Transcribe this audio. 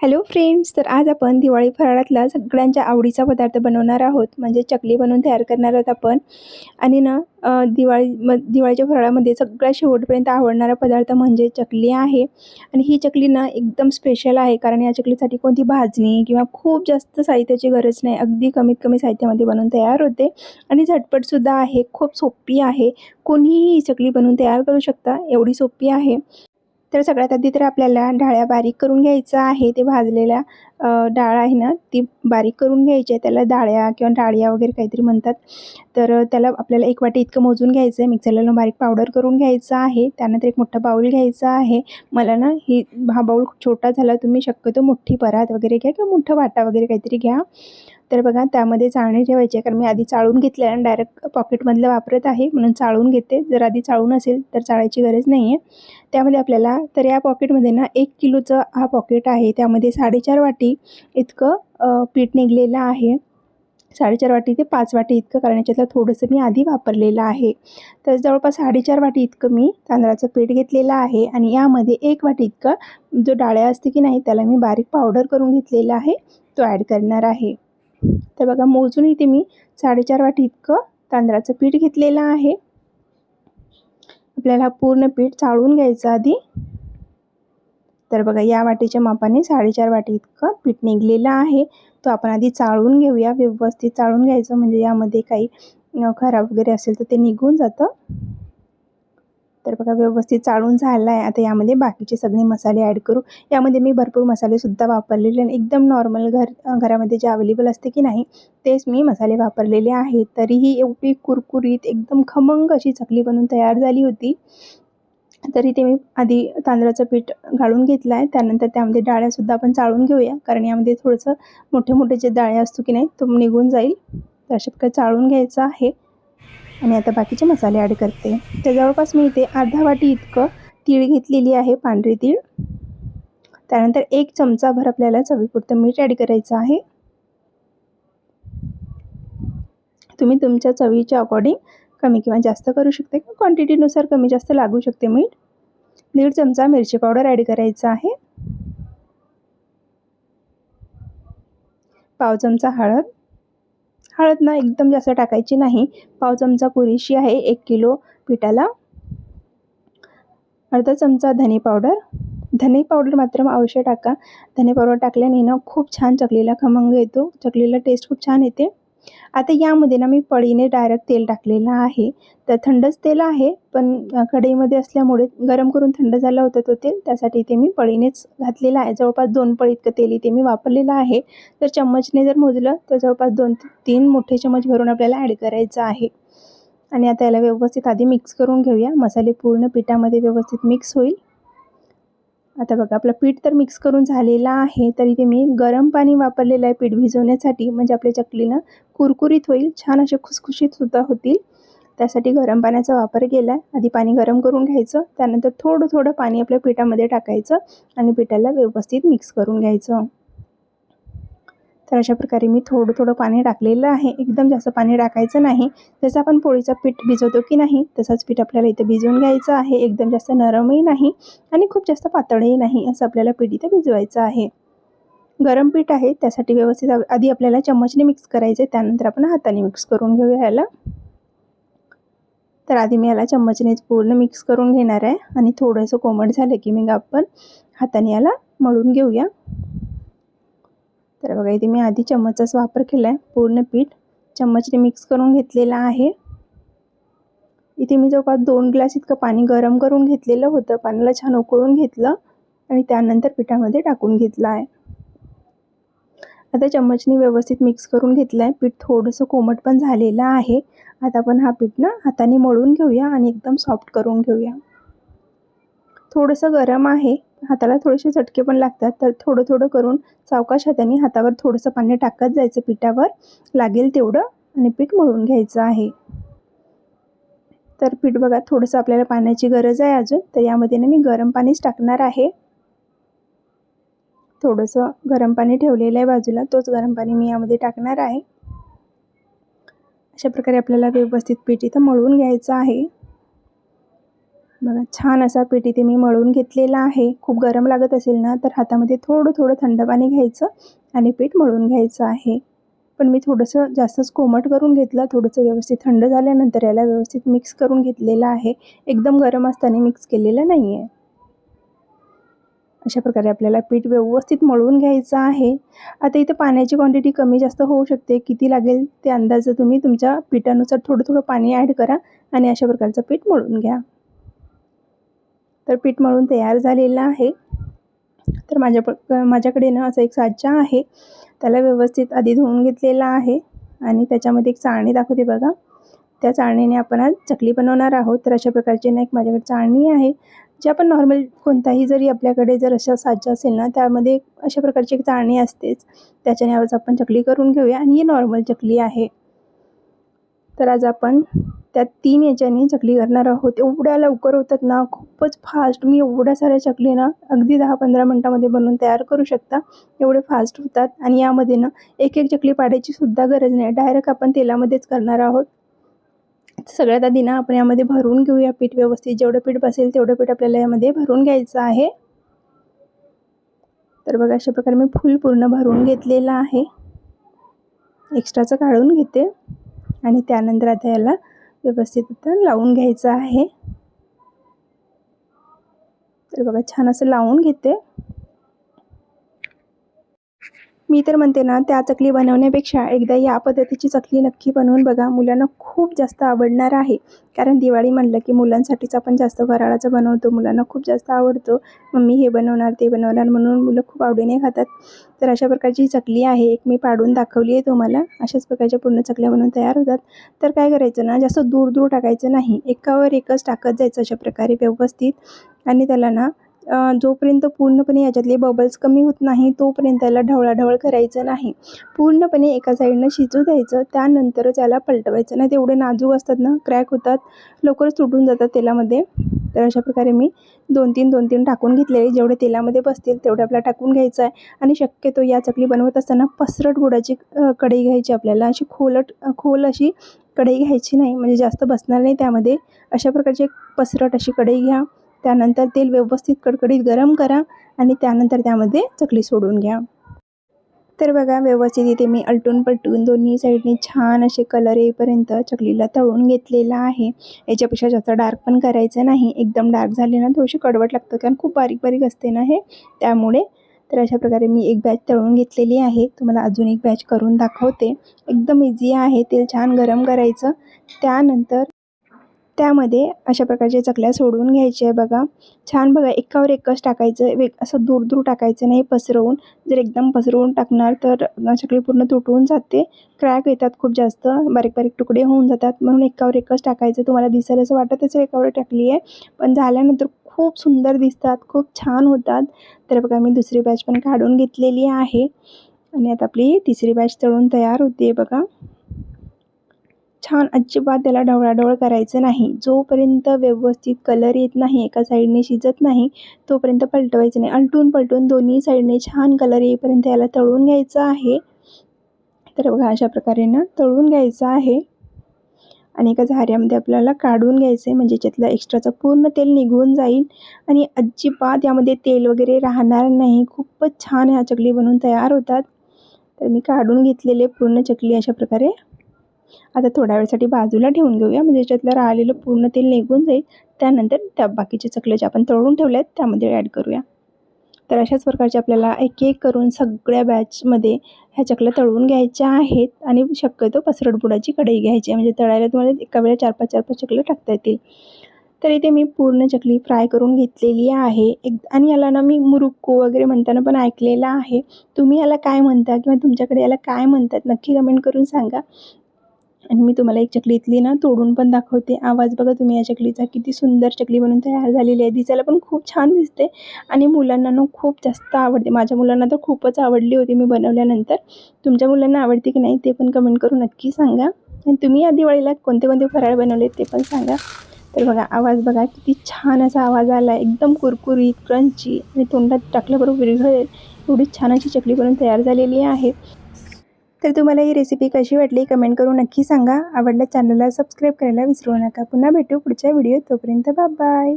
Hello friends तर आज आपण दिवाळी फराळातला सगळ्यांच्या आवडीचा पदार्थ बनवणार आहोत. म्हणजे चकली बनवून तयार करणार आहोत आपण. आणि ना दिवाळी म दिवाळीच्या फराळामध्ये सगळ्या शेवटपर्यंत आवडणारा पदार्थ म्हणजे चकली आहे. आणि ही चकली ना एकदम स्पेशल आहे. कारण या चकलीसाठी कोणती भाजणी किंवा खूप जास्त साहित्याची गरज नाही. अगदी कमीत कमी साहित्यामध्ये बनवून तयार होते. आणि झटपटसुद्धा आहे. खूप सोपी आहे. कोणीही ही चकली बनवून तयार करू शकता. एवढी सोपी आहे. तर सगळ्यात आधी तर आपल्याला डाळ्या बारीक करून घ्यायचं आहे ते भाजलेल्या डाळ आहे ना ती बारीक करून घ्यायची आहे. त्याला डाळ्या किंवा डाळिया वगैरे काहीतरी म्हणतात. तर त्याला आपल्याला एक वाटी इतकं मोजून घ्यायचं आहे. मिक्सरला बारीक पावडर करून घ्यायचं आहे. त्यानंतर एक मोठा बाऊल घ्यायचा आहे. मला ना ही हा बाऊल छोटा झाला तुम्ही शक्यतो मोठी परात वगैरे घ्या किंवा मोठा वाटा वगैरे काहीतरी घ्या. तर बघा त्यामध्ये चाळणी ठेवायची आहे. कारण मी आधी चाळून घेतलं आणि डायरेक्ट पॉकेटमधलं वापरत आहे. म्हणून चाळून घेते. जर आधी चाळून असेल तर चाळायची गरज नाही आहे त्यामध्ये आपल्याला तर या पॉकेटमध्ये ना एक किलोचं हा पॉकेट आहे. त्यामध्ये साडेचार वाटी इतकं पीठ निघलेलं आहे. साडेचार वाटी ते पाच वाटी इतकं कारण याच्यातलं थोडंसं मी आधी वापरलेलं आहे. तर जवळपास साडेचार वाटी इतकं मी तांदळाचं पीठ घेतलेलं आहे आणि यामध्ये एक वाटी इतकं जो डाळ्या असते की नाही त्याला मी बारीक पावडर करून घेतलेला आहे तो ॲड करणार आहे. तर बघा मोजून इथे मी साडेचार वाटी इतकं तांदळाचं पीठ घेतलेलं आहे. आपल्याला पूर्ण पीठ चाळून घ्यायचं आधी. तर बघा या वाटीच्या मापाने साडेचार वाटी इतकं पीठ निघलेलं आहे. तो आपण आधी चाळून घेऊया. व्यवस्थित चाळून घ्यायचं म्हणजे यामध्ये काही खराब वगैरे असेल तर ते निघून जातं. तर बघा व्यवस्थित चाळून झालं आहे आता यामध्ये बाकीचे सगळे मसाले ॲड करू. यामध्ये मी भरपूर मसालेसुद्धा वापरलेले आणि एकदम नॉर्मल घर घरामध्ये जे अवेलेबल असते की नाही तेच मी मसाले वापरलेले आहेत. तरीही एवढी कुरकुरीत एकदम खमंग अशी चकली बनून तयार झाली होती. तरी ते मी आधी तांदळाचं पीठ घालून घेतलं आहे त्यानंतर त्यामध्ये डाळ्यासुद्धा आपण चाळून घेऊया कारण यामध्ये थोडंसं मोठे मोठे जे डाळे असतो की नाही तो निघून जाईल. तर अशा प्रकारे चाळून घ्यायचं आहे. आणि आता बाकीचे मसाले ॲड करते. तर जवळपास मी इथे अर्धा वाटी इतकं तीळ घेतलेली आहे पांढरी तीळ. त्यानंतर एक चमचाभर आपल्याला चवीपुरतं मीठ ॲड करायचं आहे. तुम्ही तुमच्या चवीच्या अकॉर्डिंग कमी किंवा जास्त करू शकते किंवा क्वांटिटीनुसार कमी जास्त लागू शकते. मीठ दीड चमचा मिरची पावडर ॲड करायचा आहे. पाव चमचा हळद. हळद ना एकदम जास्त टाकायची नाही. पाव चमचा पुरेशी आहे. एक किलो पिठाला. अर्धा चमचा धने पावडर. धने पावडर मात्र अवश्य टाका. धने पावडर टाकल्याने ना खूप छान चकलीला खमंग येतो. चकलीला टेस्ट खूप छान येते. आता यामध्ये ना मी पळीने डायरेक्ट तेल टाकलेलं आहे. तर थंडच तेल आहे पण कढईमध्ये असल्यामुळे गरम करून थंड झालं होतं तो तेल त्यासाठी ते मी पळीनेच घातलेलं आहे. जवळपास दोन पळी इतकं तेल इथे मी वापरलेलं आहे. तर चम्मचने जर मोजलं तर जवळपास दोन तीन मोठे चम्मच भरून आपल्याला ॲड करायचं आहे. आणि आता याला व्यवस्थित आधी मिक्स करून घेऊया. मसाले पूर्ण पिठामध्ये व्यवस्थित मिक्स होईल. आता बघा आपलं पीठ तर मिक्स करून झालेलं आहे तर इथे मी गरम पाणी वापरलेलं आहे पीठ भिजवण्यासाठी. म्हणजे आपल्या चकलीनं कुरकुरीत होईल छान असे खुसखुशीतसुद्धा होतील. त्यासाठी गरम पाण्याचा वापर केला आहे आधी पाणी गरम करून घ्यायचं त्यानंतर थोडं थोडं पाणी आपल्या पिठामध्ये टाकायचं आणि पिठाला व्यवस्थित मिक्स करून घ्यायचं. तर अशा प्रकारे मी थोडं थोडं पाणी टाकलेलं आहे. एकदम जास्त पाणी टाकायचं नाही. जसं आपण पोळीचं पीठ भिजवतो की नाही तसंच पीठ आपल्याला इथं भिजवून घ्यायचं आहे. एकदम जास्त नरमही नाही आणि खूप जास्त पातळही नाही असं आपल्याला पीठ इथं भिजवायचं आहे. गरम पीठ आहे त्यासाठी व्यवस्थित आधी आपल्याला चम्मचने मिक्स करायचं आहे त्यानंतर आपण हाताने मिक्स करून घेऊया ह्याला तर आधी मी याला चम्मचनेच पूर्ण मिक्स करून घेणार आहे आणि थोडंसं कोमट झालं की मग आपण हाताने याला मळून घेऊया. तर बघा इथे मी आधी चम्मचाच वापर केला आहे पूर्ण पीठ चम्मचने मिक्स करून घेतलेलं आहे. इथे मी जवळपास दोन ग्लास इतकं पाणी गरम करून घेतलेलं होतं. पाण्याला छान उकळून घेतलं आणि त्यानंतर पिठामध्ये टाकून घेतलं आहे. आता चम्मचने व्यवस्थित मिक्स करून घेतलं आहे पीठ थोडंसं कोमट पण झालेलं आहे. आता आपण हा पीठ ना हाताने मळून घेऊया आणि एकदम सॉफ्ट करून घेऊया. थोडंसं गरम आहे. हाताला थोडेसे चटके पण लागतात. तर थोडं थोडं करून सावकाश हाताने हातावर थोडंसं पाणी टाकत जायचं पिठावर. लागेल तेवढं आणि पीठ मळून घ्यायचं आहे. तर पीठ बघा थोडंसं आपल्याला पाण्याची गरज आहे अजून. तर यामध्ये ना मी गरम पाणीच टाकणार आहे. थोडंसं गरम पाणी ठेवलेलं आहे बाजूला. तोच गरम पाणी मी यामध्ये टाकणार आहे. अशा प्रकारे आपल्याला व्यवस्थित पीठ इथं मळून घ्यायचं आहे. बघा छान असा पीठ इथे मी मळून घेतलेला आहे. खूप गरम लागत असेल ना तर हातामध्ये थोडं थोडं थंड पाणी घ्यायचं आणि पीठ मळून घ्यायचं आहे. पण मी थोडंसं जास्तच कोमट करून घेतलं. थोडंसं व्यवस्थित थंड झाल्यानंतर याला व्यवस्थित मिक्स करून घेतलेलं आहे. एकदम गरम असताना मिक्स केलेलं नाही आहे अशा प्रकारे आपल्याला पीठ व्यवस्थित मळून घ्यायचं आहे. आता इथं पाण्याची क्वांटिटी कमी जास्त होऊ शकते. किती लागेल ते अंदाज तुम्ही तुमच्या पिठानुसार थोडं थोडं पाणी ॲड करा आणि अशा प्रकारचं पीठ मळून घ्या. तर पीठ मळून तयार झालेलं आहे. तर माझ्या प माझ्याकडे ना असं एक साचा आहे. त्याला व्यवस्थित आधी धुवून घेतलेला आहे आणि त्याच्यामध्ये एक चाळणी दाखवते बघा. त्या चाळणीने आपण आज चकली बनवणार आहोत. तर अशा प्रकारची ना एक माझ्याकडे चाळणी आहे. जे आपण नॉर्मल कोणताही जरी आपल्याकडे जर अशा साचा असेल ना त्यामध्ये अशा प्रकारची एक चाळणी असतेच. त्याच्याने आज आपण चकली करून घेऊया आणि ही नॉर्मल चकली आहे. तर आज आपण त्या तीन याच्याने चकली करणार आहोत. एवढ्या लवकर होतात ना खूपच फास्ट मी एवढ्या साऱ्या चकली ना अगदी दहा पंधरा मिनटामध्ये बनवून तयार करू शकता. एवढे फास्ट होतात आणि यामध्ये ना एक एक चकली पाडायची सुद्धा गरज नाही. डायरेक्ट आपण तेलामध्येच करणार आहोत. सगळ्यात आधी ना आपण यामध्ये भरून घेऊया पीठ व्यवस्थित. जेवढं पीठ बसेल तेवढं पीठ आपल्याला यामध्ये भरून घ्यायचं आहे. तर बघा अशा प्रकारे मी फुल पूर्ण भरून घेतलेलं आहे. एक्स्ट्राचं काढून घेते. आणि त्यानंतर आता याला व्यवस्थित आता लावून घ्यायचं आहे. तर बघा छान असं लावून घेते. मी तर म्हणते ना त्या चकली बनवण्यापेक्षा एकदा या पद्धतीची चकली नक्की बनवून बघा. मुलांना खूप जास्त आवडणार आहे. कारण दिवाळी म्हणलं की मुलांसाठीच आपण जास्त फराळाचं बनवतो. मुलांना खूप जास्त आवडतो. मम्मी हे बनवणार ते बनवणार म्हणून मुलं खूप आवडीने खातात. तर अशा प्रकारची चकली आहे. एक मी पाडून दाखवली आहे तुम्हाला. अशाच प्रकारच्या पूर्ण चकल्या बनवून तयार होतात. तर काय करायचं ना जास्त दूर दूर टाकायचं नाही. एकावर एकच टाकत जायचं अशा प्रकारे व्यवस्थित. आणि त्याला ना जोपर्यंत पूर्णपणे याच्यातले बबल्स कमी होत नाही तोपर्यंत याला ढवळाढवळ करायचं नाही. पूर्णपणे एका साईडनं शिजू द्यायचं त्यानंतरच याला पलटवायचं. नाही तेवढे नाजूक असतात ना क्रॅक होतात लवकरच तुटून जातात तेलामध्ये. तर अशा प्रकारे मी दोन तीन दोन तीन टाकून घेतलेले. जेवढे तेलामध्ये बसतील तेवढे आपल्याला टाकून घ्यायचं आहे. आणि शक्यतो या चकली बनवत असताना पसरट गुडाची कढई घ्यायची आपल्याला. अशी खोलट खोल अशी कढई घ्यायची नाही. म्हणजे जास्त बसणार नाही त्यामध्ये. अशा प्रकारची एक पसरट अशी कढई घ्या. त्यानंतर तेल व्यवस्थित कडकडीत गरम करा आणि त्यानंतर त्यामध्ये चकली सोडून घ्या. तर बघा व्यवस्थित इथे मी अलटून पलटून दोन्ही साईडनी छान असे कलर येईपर्यंत चकलीला तळून घेतलेला आहे. याच्यापेक्षा जास्त डार्क पण करायचं नाही. एकदम डार्क झाले ना थोडीशी कडवट लागतं कारण खूप बारीक बारीक असते ना हे. त्यामुळे तर अशा प्रकारे मी एक बॅच तळून घेतलेली आहे. तुम्हाला अजून एक बॅच करून दाखवते. एकदम इझी आहे तेल छान गरम करायचं. त्यानंतर त्यामध्ये अशा प्रकारच्या चकल्या सोडून घ्यायच्या आहे बघा. छान बघा एकावर एकच टाकायचं वेग असं दूर दूर टाकायचं नाही पसरवून. जर एकदम पसरवून टाकणार तर चकली पूर्ण तुटून जाते. क्रॅक येतात खूप जास्त बारीक बारीक तुकडे होऊन जातात. म्हणून एकावर एकच टाकायचं तुम्हाला दिसेल असं वाटत असेल एकावर टाकली आहे. पण झाल्यानंतर खूप सुंदर दिसतात खूप छान होतात. तर बघा मी दुसरी बॅच पण काढून घेतलेली आहे. आणि आता आपली तिसरी बॅच तळून तयार होते बघा. छान अजिबात त्याला ढवळाढवळ करायचं नाही. जोपर्यंत व्यवस्थित कलर येत नाही एका साईडने शिजत नाही तोपर्यंत पलटवायचं नाही. अलटून पलटून दोन्ही साईडने छान कलर येईपर्यंत याला तळून घ्यायचं आहे. तर बघा अशा प्रकारे ना तळून घ्यायचं आहे. आणि एका झाऱ्यामध्ये आपल्याला काढून घ्यायचं आहे म्हणजे त्यातलं एक्स्ट्राचं पूर्ण तेल निघून जाईल. आणि अजिबात यामध्ये तेल वगैरे राहणार नाही. खूपच छान ह्या चकली बनवून तयार होतात. तर मी काढून घेतलेले पूर्ण चकली अशा प्रकारे. आता थोड्या वेळसाठी बाजूला ठेवून घेऊया. म्हणजे याच्यातलं राहिलेलं पूर्ण तेल निघून जाईल त्यानंतर त्या बाकीचे चकले जे आपण तळून ठेवले आहेत त्यामध्ये ॲड करूया. तर अशाच प्रकारचे आपल्याला एक एक करून सगळ्या बॅचमध्ये ह्या चकल्या तळून घ्यायच्या आहेत आणि शक्यतो पसरट बुडाची कढई घ्यायची आहे. म्हणजे तळायला तुम्हाला एका वेळेला चार पाच चार पाच चकले टाकता येतील. तर इथे मी पूर्ण चकली फ्राय करून घेतलेली आहे. एक आणि याला ना मी मुरुक्को वगैरे म्हणताना पण ऐकलेलं आहे. तुम्ही याला काय म्हणता किंवा तुमच्याकडे याला काय म्हणतात नक्की कमेंट करून सांगा. आणि मी तुम्हाला एक चकली इथली ना तोडून पण दाखवते. आवाज बघा तुम्ही या चकलीचा किती सुंदर चकली बनून तयार झालेली आहे. दिसायला पण खूप छान दिसते आणि मुलांना ना खूप जास्त आवडते. माझ्या मुलांना तर खूपच आवडली होती मी बनवल्यानंतर. तुमच्या मुलांना आवडते की नाही ते पण कमेंट करून नक्की सांगा. आणि तुम्ही या दिवाळीला कोणते कोणते फराळ बनवले ते पण सांगा. तर बघा आवाज बघा किती छान असा आवाज आला आहे एकदम कुरकुरीत क्रंची आणि तोंडात टाकल्याबरोबर विरघळेल. एवढी छान अशी चकली बनवून तयार झालेली आहे. तर तुम्हाला ही रेसिपी कशी वाटली कमेंट करून नक्की सांगा. आवडल्या चॅनलला सबस्क्राईब करायला विसरू नका. पुन्हा भेटू पुढच्या व्हिडिओ तोपर्यंत बाय